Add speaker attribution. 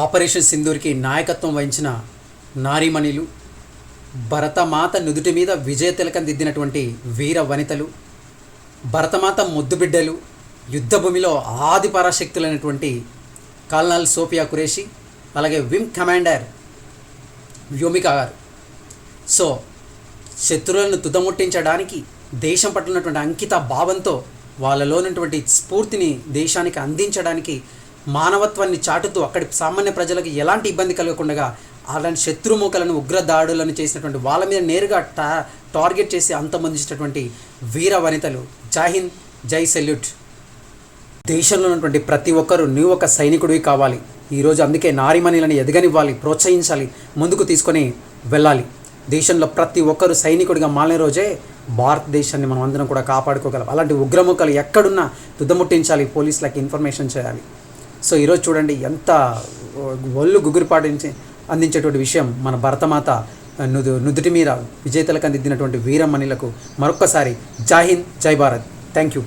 Speaker 1: Operation సింధూర్కి నాయకత్వం వహించిన నారీమణిలు భరతమాత నుదుటి మీద విజయ తిలకం దిద్దినటువంటి వీర వనితలు భరతమాత ముద్దుబిడ్డలు యుద్ధభూమిలో ఆది పరాశక్తులైనటువంటి కల్నల్ సోఫియా కురేషి అలాగే విమ్ కమాండర్ వ్యోమిక గారు. సో శత్రువులను తుదముట్టించడానికి దేశం పట్ల ఉన్నటువంటి అంకిత భావంతో వాళ్ళలో ఉన్నటువంటి స్ఫూర్తిని దేశానికి అందించడానికి మానవత్వాన్ని చాటుతూ అక్కడి సామాన్య ప్రజలకు ఎలాంటి ఇబ్బంది కలగకుండా అలాంటి శత్రుముఖలను ఉగ్రదాడులను చేసినటువంటి వాళ్ళ మీద నేరుగా టా టార్గెట్ చేసి అంతమందించినటువంటి వీర వనితలు. జై హింద్ జై సెల్యూట్. దేశంలో ఉన్నటువంటి ప్రతి ఒక్కరూ నువ్వు ఒక సైనికుడివి కావాలి. ఈరోజు అందుకే నారిమణిలను ఎదగనివ్వాలి ప్రోత్సహించాలి ముందుకు తీసుకొని వెళ్ళాలి. దేశంలో ప్రతి ఒక్కరు సైనికుడిగా మాలిన రోజే భారతదేశాన్ని మనం అందరం కూడా కాపాడుకోగలం. అలాంటి ఉగ్రముఖలు ఎక్కడున్నా తుదముట్టించాలి పోలీసులకు ఇన్ఫర్మేషన్ చేయాలి. సో ఈరోజు చూడండి ఎంత ఒళ్ళు గుగురుపాటించి అందించేటువంటి విషయం మన భరతమాత నుదు నుదుటి మీద విజేతలకు అందిద్దినటువంటి వీరమణిలకు మరొక్కసారి జై హింద్ జై భారత్. Thank you.